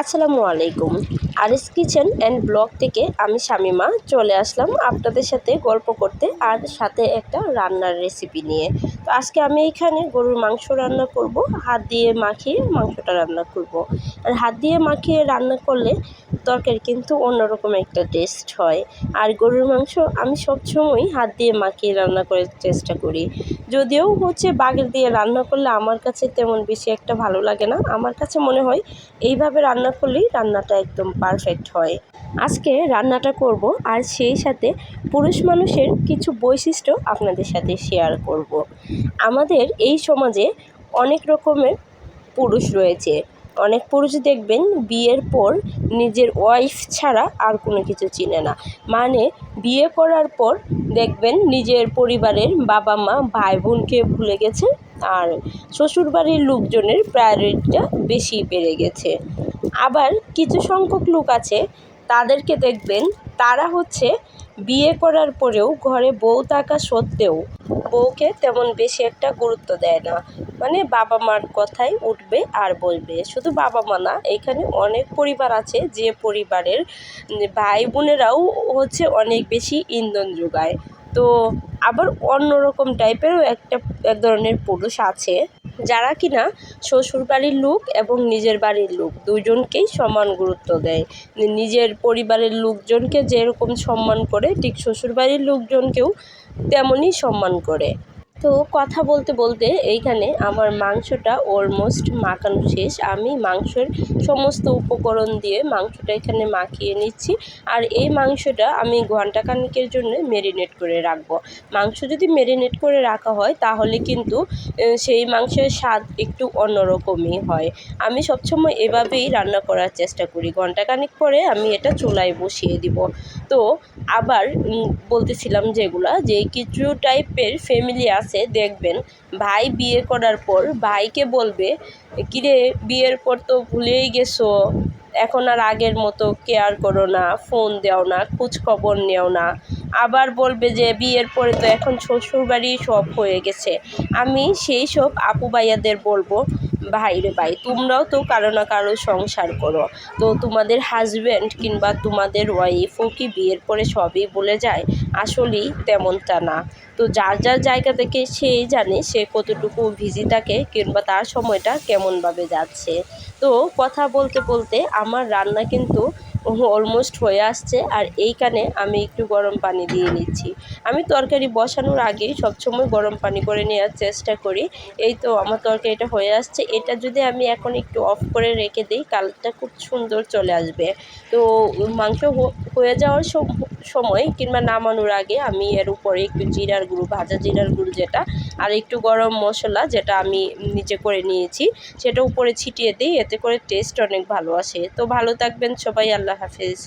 আসসালামু আলাইকুম। Aris kitchen and blog থেকে আমি শামিমা চলে আসলাম আপনাদের সাথে গল্প করতে আর সাথে একটা রান্নার রেসিপি নিয়ে। তো আজকে আমি এখানে গরুর মাংস রান্না করব, হাত দিয়ে মাখিয়ে মাংসটা রান্না করব। আর হাত দিয়ে মাখিয়ে রান্না করলে তরকারি কিন্তু অন্যরকম একটা টেস্ট হয়। আর গরুর মাংস আমি সবসময়ই হাত দিয়ে মাখিয়ে রান্না করার চেষ্টা করি। যদিও হচ্ছে বাগের দিয়ে রান্না করলে আমার কাছে তেমন বেশি একটা ভালো লাগে না। আমার কাছে মনে হয় এইভাবে রান্না করলেই রান্নাটা একদম পারফেক্ট হয়। আজকে রান্নাটা করব আর সেই সাথে পুরুষ মানুষের কিছু বৈশিষ্ট্য আপনাদের সাথে শেয়ার করব। আমাদের এই সমাজে অনেক রকমের পুরুষ রয়েছে। অনেক পুরুষ দেখবেন বিয়ের পর নিজের ওয়াইফ ছাড়া আর কোনো কিছু চিনে না। মানে বিয়ে করার পর দেখবেন নিজের পরিবারের বাবা মা ভাই বোনকে ভুলে গেছে আর শ্বশুরবাড়ির লোকজনের প্রায়োরিটিটা বেশি বেড়ে গেছে। আবার কিছু সংখ্যক লোক আছে, তাদেরকে দেখবেন তারা হচ্ছে বিয়ে করার পরেও ঘরে বউ থাকা সত্ত্বেও বউকে তেমন বেশি একটা গুরুত্ব দেয় না। মানে বাবা মার কথাই উঠবে আর বলবে। শুধু বাবা মা না, এখানে অনেক পরিবার আছে যে পরিবারের ভাই বোনেরাও হচ্ছে অনেক বেশি ইন্ধন যোগায়। তো আবার অন্যরকম টাইপেরও একটা, এক ধরনের পুরুষ আছে। যারা কিনা শ্বশুর বাড়ির লোক এবং নিজের বাড়ির লোক দুজনকেই সমান গুরুত্ব দেয়। নিজের পরিবারের লোকজনকে যেরকম সম্মান করে, ঠিক শ্বশুর বাড়ির লোকজনকেও তেমনই সম্মান করে। তো কথা বলতে বলতে এইখানে আমার মাংসটা অলমোস্ট মাখানো শেষ। আমি মাংসের সমস্ত উপকরণ দিয়ে মাংসটা এখানে মাখিয়ে নিচ্ছি। আর এই মাংসটা আমি ঘণ্টা খানিকের জন্য মেরিনেট করে রাখব। মাংস যদি মেরিনেট করে রাখা হয়, তাহলে কিন্তু সেই মাংসের স্বাদ একটু অন্যরকমই হয়। আমি সবসময় এভাবেই রান্না করার চেষ্টা করি। ঘণ্টা খানিক পরে আমি এটা চুলায় বসিয়ে দিব। তো আবার বলতেছিলাম যেগুলা, যে কিছু টাইপের ফ্যামিলি আছে দেখবেন। ভাই বিয়ে করার পর ভাইকে বলবে, কিরে, বিয়ের পর তো ভুলেই গেছো। এখন আর আগের মতো কেয়ার করো না ফোন দেও না খোঁজ খবর নেও না। আবার বলবে যে, বিয়ের পরে তো এখন শ্বশুরবাড়ি সব হয়ে গেছে। আমি সেই সব আপু ভাইয়াদের বলব ভাই রে ভাই, তোমরাও তো কারও না কারও সংসার করো। তো তোমাদের হাজব্যান্ড কিংবা তোমাদের ওয়াইফও কি বিয়ের পরে সবই বলে যায়? আসলেই তেমনটা না। তো যার যার জায়গা থেকে সেই জানে সে কতটুকু ভিজি থাকে কিংবা তার সময়টা কেমনভাবে যাচ্ছে। তো কথা বলতে বলতে আমার রান্না কিন্তু অলমোস্ট হয়ে আসছে। আর এইখানে আমি একটু গরম পানি দিয়ে নিচ্ছি। আমি তরকারি বসানোর আগেই সবসময় গরম পানি করে নেওয়ার চেষ্টা করি। এই তো আমার তরকারিটা হয়ে আসছে। এটা যদি আমি এখন একটু অফ করে রেখে দিই কালারটা খুব সুন্দর চলে আসবে। তো মাংস হয়ে যাওয়ার সময় কিংবা নামানোর আগে আমি এর উপরে একটু জিরার গুঁড়ো, ভাজা জিরার গুঁড়ো যেটা, আর একটু গরম মশলা যেটা আমি নিচে করে নিয়েছি, সেটা উপরে ছিটিয়ে দিই। এতে করে টেস্ট অনেক ভালো আসে। তো ভালো থাকবেন সবাই। আল্লাহ হাফেজ